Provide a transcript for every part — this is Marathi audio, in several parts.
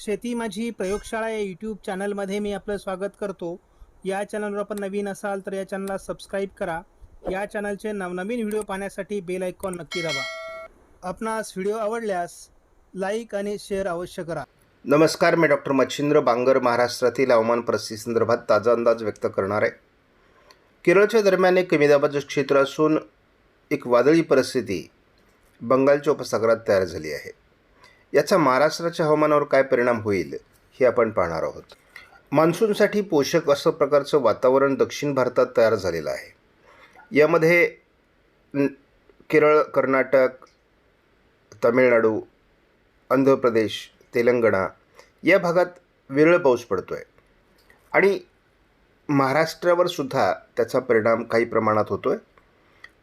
शेती माझी प्रयोगशाळा या यूट्यूब चॅनलमध्ये मी आपलं स्वागत करतो. या चॅनलवर आपण नवीन असाल तर या चॅनलला सबस्क्राईब करा. या चॅनलचे नवनवीन व्हिडिओ पाहण्यासाठी बेल आयकॉन नक्की दाबा. आपणास व्हिडिओ आवडल्यास लाईक आणि शेअर अवश्य करा. नमस्कार मी डॉक्टर मच्छिंद्र बांगर महाराष्ट्रातील हवामान परिस्थितीसंदर्भात ताजा अंदाज व्यक्त करणार आहे. केरळच्या दरम्यान एक कमी दाबाचं क्षेत्र असून एक वादळी परिस्थिती बंगालच्या उपसागरात तयार झाली आहे. याचा महाराष्ट्राच्या हवामानावर काय परिणाम होईल हे आपण पाहणार आहोत. मान्सूनसाठी पोषक असं प्रकारचं वातावरण दक्षिण भारतात तयार झालेलं आहे. यामध्ये केरळ कर्नाटक तमिळनाडू आंध्र प्रदेश तेलंगणा या भागात विरळ पाऊस पडतो आहे आणि महाराष्ट्रावर सुद्धा त्याचा परिणाम काही प्रमाणात होतो आहे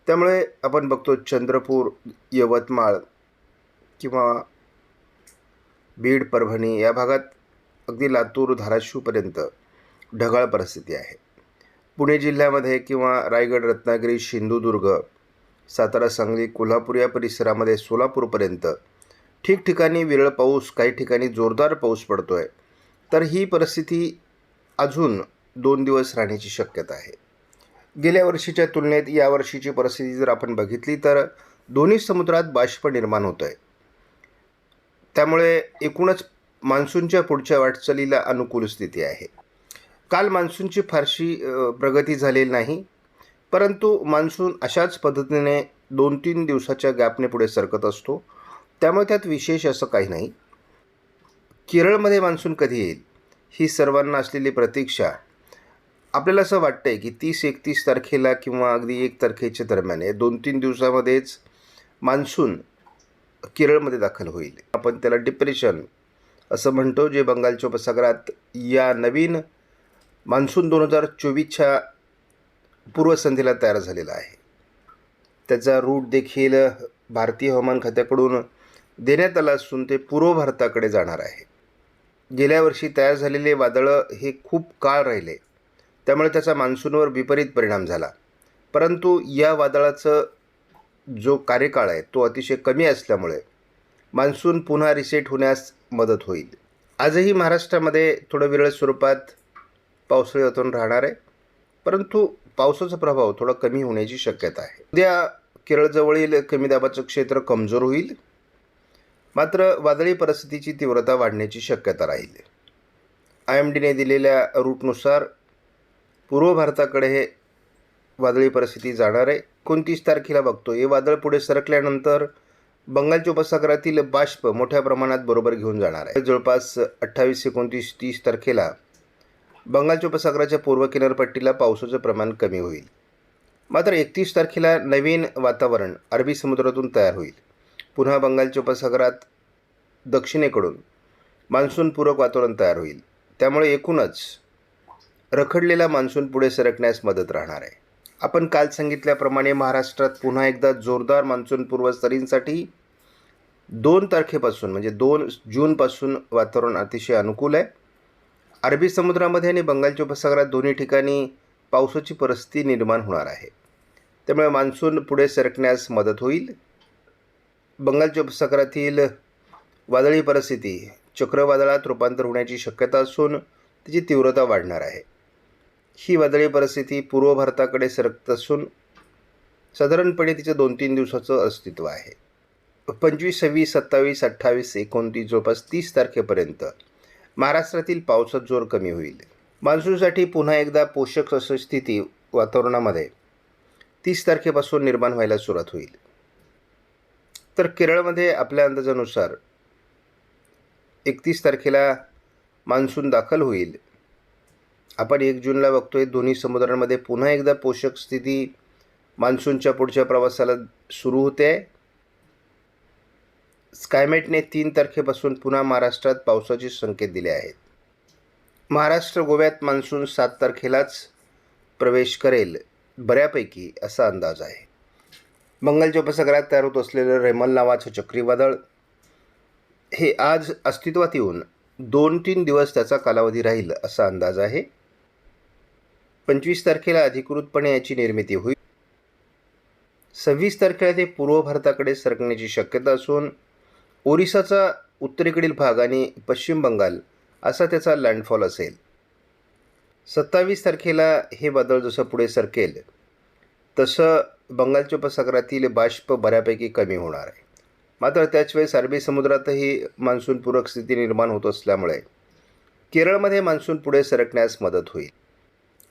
त्यामुळे आपण बघतो चंद्रपूर यवतमाळ किंवा बीड परभणी या भागात अगदी लातूर धाराशिवपर्यंत ढगाळ परिस्थिती आहे. पुणे जिल्ह्यामध्ये किंवा रायगड रत्नागिरी सिंधुदुर्ग सातारा सांगली कोल्हापूर या परिसरामध्ये सोलापूरपर्यंत ठिकठिकाणी विरळ पाऊस काही ठिकाणी जोरदार पाऊस पडतो आहे तर ही परिस्थिती अजून दोन दिवस राहण्याची शक्यता आहे. गेल्या वर्षीच्या तुलनेत यावर्षीची परिस्थिती जर आपण बघितली तर दोन्ही समुद्रात बाष्प निर्माण होतं आहे त्यामुळे एकूणच मान्सूनच्या पुढच्या वाटचालीला अनुकूल स्थिती आहे. काल मान्सूनची फारशी प्रगती झालेली नाही परंतु मान्सून अशाच पद्धतीने दोन तीन दिवसाच्या गॅपने पुढे सरकत असतो. त्यामुळे त्यात विशेष असं काही नाही. केरळमध्ये मान्सून कधी येईल ही सर्वांना असलेली प्रतीक्षा. आपल्याला असं वाटतं आहे की तीस एकतीस तारखेला किंवा अगदी एक तारखेच्या दरम्यान या दोन तीन दिवसामध्येच मान्सून केरळमध्ये दाखल होईल. आपण त्याला डिप्रेशन असं म्हणतो जे बंगालच्या उपसागरात या नवीन मान्सून दोन हजार चोवीसच्या पूर्वसंध्येला तयार झालेला आहे. त्याचा रूट देखील भारतीय हवामान खात्याकडून देण्यात आला असून ते पूर्व भारताकडे जाणार आहे. गेल्या वर्षी तयार झालेले वादळं हे खूप काळ राहिले. त्यामुळे त्याचा मान्सूनवर विपरीत परिणाम झाला. परंतु या वादळाचं जो कार्यकाळ आहे तो अतिशय कमी असल्यामुळे मान्सून पुन्हा रिसेट होण्यास मदत होईल. आजही महाराष्ट्रामध्ये थोडं विरळ स्वरूपात पावसाळी वातावरण राहणार आहे. परंतु पावसाचा प्रभाव थोडा कमी होण्याची शक्यता आहे. उद्या केरळजवळील कमी दाबाचं क्षेत्र कमजोर होईल. मात्र वादळी परिस्थितीची तीव्रता वाढण्याची शक्यता राहील. आय एम डीने दिलेल्या रूटनुसार पूर्व भारताकडे हे वादळी परिस्थिती जाणार आहे. एकोणतीस तारखेला बघतो. हे वादळ पुढे सरकल्यानंतर बंगालच्या उपसागरातील बाष्प मोठ्या प्रमाणात बरोबर घेऊन जाणार आहे. जवळपास अठ्ठावीस एकोणतीस तीस तारखेला बंगालच्या उपसागराच्या पूर्व किनारपट्टीला पावसाचं प्रमाण कमी होईल. मात्र एकतीस तारखेला नवीन वातावरण अरबी समुद्रातून तयार होईल. पुन्हा बंगालच्या उपसागरात दक्षिणेकडून मान्सूनपूरक वातावरण तयार होईल. त्यामुळे एकूणच रखडलेला मान्सून पुढे सरकण्यास मदत राहणार आहे. आपण काल सांगितल्याप्रमाणे महाराष्ट्रात पुन्हा एकदा जोरदार मान्सून सरींसाठी दोन तारखेपासून म्हणजे दोन जूनपासून वातावरण अतिशय अनुकूल आहे. अरबी समुद्रामध्ये आणि बंगालच्या उपसागरात दोन्ही ठिकाणी पावसाची परिस्थिती निर्माण होणार आहे. त्यामुळे मान्सून पुढे सरकण्यास मदत होईल. बंगालच्या उपसागरातील वादळी परिस्थिती चक्रवादळात रूपांतर होण्याची शक्यता असून त्याची तीव्रता वाढणार आहे. ही वादळी परिस्थिती पूर्व भारताकडे सरकत असून साधारणपणे तिचं दोन तीन दिवसाचं अस्तित्व आहे. पंचवीस सव्वीस सत्तावीस अठ्ठावीस एकोणतीस जवळपास तीस तारखेपर्यंत महाराष्ट्रातील पावसात जोर कमी होईल. मान्सूनसाठी पुन्हा एकदा पोषक असं स्थिती वातावरणामध्ये तीस तारखेपासून निर्माण व्हायला सुरुवात होईल. तर केरळमध्ये आपल्या अंदाजानुसार एकतीस तारखेला मान्सून दाखल होईल. आपण एक जूनला बघतोय दोन्ही समुद्रांमध्ये पुन्हा एकदा पोषक स्थिती मान्सूनच्या पुढच्या प्रवासाला सुरू होते. स्कायमेटने तीन तारखेपासून पुन्हा महाराष्ट्रात पावसाचे संकेत दिले आहेत. महाराष्ट्र गोव्यात मान्सून सात तारखेलाच प्रवेश करेल बऱ्यापैकी असा अंदाज आहे. बंगालच्या उपसागरात तयार होत असलेलं रेमल नावाचं चक्रीवादळ हे आज अस्तित्वात येऊन दोन तीन दिवस त्याचा कालावधी राहील असा अंदाज आहे. पंचवीस तारखेला अधिकृतपणे याची निर्मिती होईल. सव्वीस तारखेला ते पूर्व भारताकडे सरकण्याची शक्यता असून ओरिसाचा उत्तरेकडील भाग आणि पश्चिम बंगाल असा त्याचा लँडफॉल असेल. सत्तावीस तारखेला हे वादळ जसं पुढे सरकेल तसं बंगालच्या उपसागरातील बाष्प बऱ्यापैकी कमी होणार आहे. मात्र त्याचवेळेस अरबी समुद्रातही मान्सूनपूरक स्थिती निर्माण होत असल्यामुळे केरळमध्ये मान्सून पुढे सरकण्यास मदत होईल.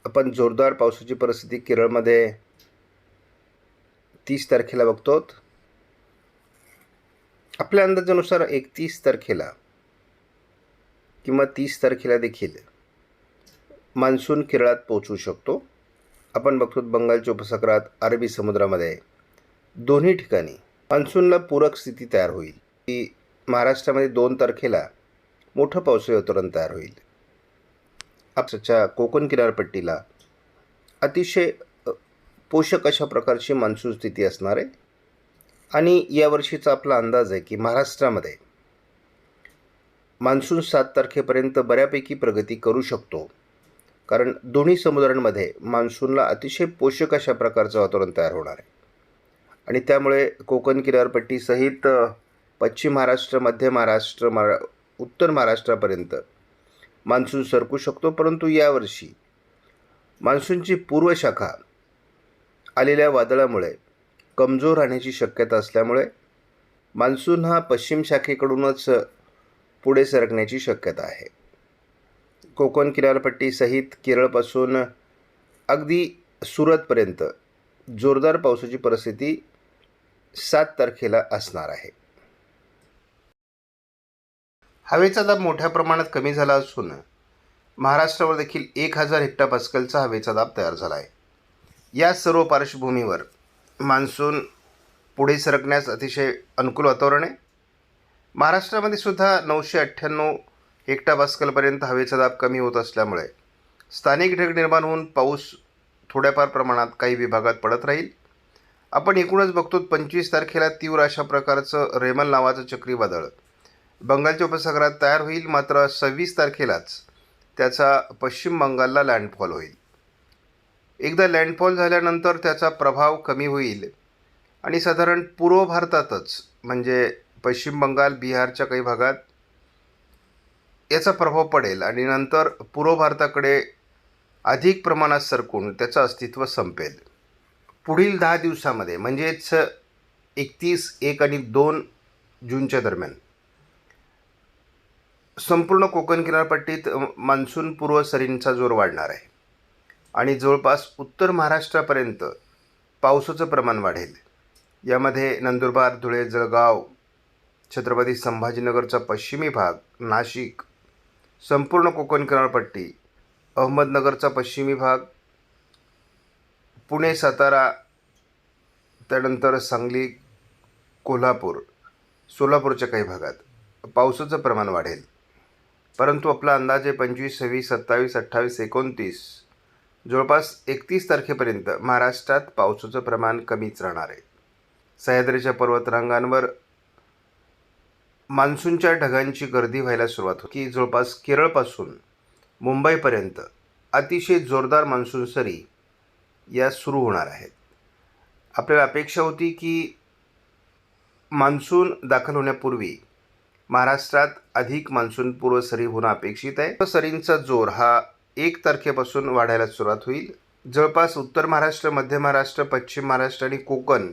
आपण जोरदार पावसाची परिस्थिती केरळमध्ये तीस तारखेला बघतो आपल्या अंदाजानुसार एकतीस तारखेला किंवा तीस तारखेला देखील मान्सून केरळात पोहोचू शकतो. आपण बघतो बंगालच्या उपसागरात अरबी समुद्रामध्ये दोन्ही ठिकाणी मान्सूनला पूरक स्थिती तयार होईल. की महाराष्ट्रामध्ये दोन तारखेला मोठं पावसाळी वातावरण तयार होईल. आपच्या कोकण किनारपट्टीला अतिशय पोषक अशा प्रकारची मान्सून स्थिती असणार आहे. आणि यावर्षीचा आपला अंदाज आहे की महाराष्ट्रामध्ये मान्सून सात तारखेपर्यंत बऱ्यापैकी प्रगती करू शकतो. कारण दोन्ही समुद्रांमध्ये मान्सूनला अतिशय पोषक अशा प्रकारचं वातावरण तयार होणार आहे. आणि त्यामुळे कोकण किनारपट्टीसहित पश्चिम महाराष्ट्र मध्य महाराष्ट्र मरा उत्तर महाराष्ट्रापर्यंत मान्सून सरकू शकतो परंतु यावर्षी मान्सूनची पूर्वशाखा आलेल्या वादळामुळे कमजोर राहण्याची शक्यता असल्यामुळे मान्सून हा पश्चिम शाखेकडूनच पुढे सरकण्याची शक्यता आहे. कोकण किनारपट्टीसहित केरळपासून अगदी सुरतपर्यंत जोरदार पावसाची परिस्थिती सात तारखेला असणार आहे. हवेचा दाब मोठ्या प्रमाणात कमी झाला असून महाराष्ट्रावर देखील एक हजार हेक्टा पास्कलचा हवेचा दाब तयार झाला आहे या सर्व पार्श्वभूमीवर मान्सून पुढे सरकण्यास अतिशय अनुकूल वातावरण आहे. महाराष्ट्रामध्ये सुद्धा नऊशे अठ्ठ्याण्णव हेक्टा पास्कलपर्यंत हवेचा दाब कमी होत असल्यामुळे स्थानिक ढग निर्माण होऊन पाऊस थोड्याफार प्रमाणात काही विभागात पडत राहील. आपण एकूणच बघतो पंचवीस तारखेला तीव्र अशा प्रकारचं रेमल नावाचं चक्रीवादळ बंगालच्या उपसागरात तयार होईल मात्र सव्वीस तारखेलाच त्याचा पश्चिम बंगालला लँडफॉल होईल. एकदा लँडफॉल झाल्यानंतर त्याचा प्रभाव कमी होईल आणि साधारण पूर्व भारतातच म्हणजे पश्चिम बंगाल बिहारच्या काही भागात याचा प्रभाव पडेल आणि नंतर पूर्व भारताकडे अधिक प्रमाणात सरकून त्याचं अस्तित्व संपेल. पुढील दहा दिवसामध्ये म्हणजेच एकतीस एक आणि दोन जूनच्या दरम्यान. संपूर्ण कोकण किनारपट्टीत मान्सून पूर्व सरींचा जोर वाढणार आहे. आणि जवळपास उत्तर महाराष्ट्रापर्यंत पावसाचं प्रमाण वाढेल. यामध्ये नंदुरबार धुळे जळगाव छत्रपती संभाजीनगरचा पश्चिमी भाग नाशिक संपूर्ण कोकण किनारपट्टी अहमदनगरचा पश्चिमी भाग पुणे सातारा त्यानंतर सांगली कोल्हापूर सोलापूरच्या काही भागात पावसाचं प्रमाण वाढेल. परंतु आपला अंदाजे पंचवीस सव्वीस सत्तावीस अठ्ठावीस एकोणतीस. जवळपास एकतीस तारखेपर्यंत महाराष्ट्रात पावसाचं प्रमाण कमीच राहणार आहे. सह्याद्रीच्या पर्वतरांगांवर मान्सूनच्या ढगांची गर्दी व्हायला सुरुवात होती. की जवळपास केरळपासून मुंबईपर्यंत अतिशय जोरदार मान्सून सरी या सुरू होणार आहेत. आपल्याला अपेक्षा होती की मान्सून दाखल होण्यापूर्वी महाराष्ट्रात अधिक मान्सून पूर्व सरी होणं अपेक्षित आहे. सरींचा जोर हा एक तारखेपासून वाढायला सुरुवात होईल. जवळपास उत्तर महाराष्ट्र मध्य महाराष्ट्र पश्चिम महाराष्ट्र आणि कोकण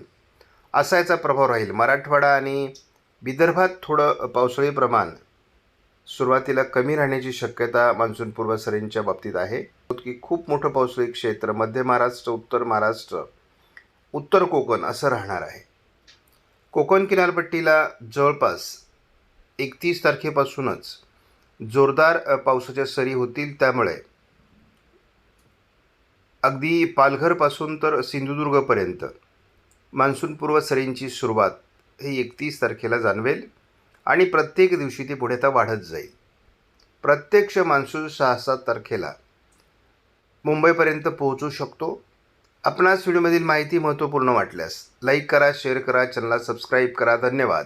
असा याचा प्रभाव राहील. मराठवाडा आणि विदर्भात थोडं पावसाळी प्रमाण सुरुवातीला कमी राहण्याची शक्यता मान्सून पूर्व सरींच्या बाबतीत आहे. की खूप मोठं पावसाळी क्षेत्र मध्य महाराष्ट्र उत्तर महाराष्ट्र उत्तर कोकण असं राहणार आहे. कोकण किनारपट्टीला जवळपास एकतीस तारखेपासूनच जोरदार पावसाच्या सरी होतील त्यामुळे. अगदी पालघरपासून तर सिंधुदुर्गपर्यंत मान्सूनपूर्व सरींची सुरुवात ही एकतीस तारखेला जाणवेल आणि प्रत्येक दिवशी ती पुढे आता वाढत जाईल. प्रत्यक्ष मान्सून सहा सात तारखेला मुंबईपर्यंत पोहोचू शकतो. आपणास व्हिडिओमधील माहिती महत्त्वपूर्ण वाटल्यास लाईक करा शेअर करा चॅनलला सबस्क्राईब करा. धन्यवाद.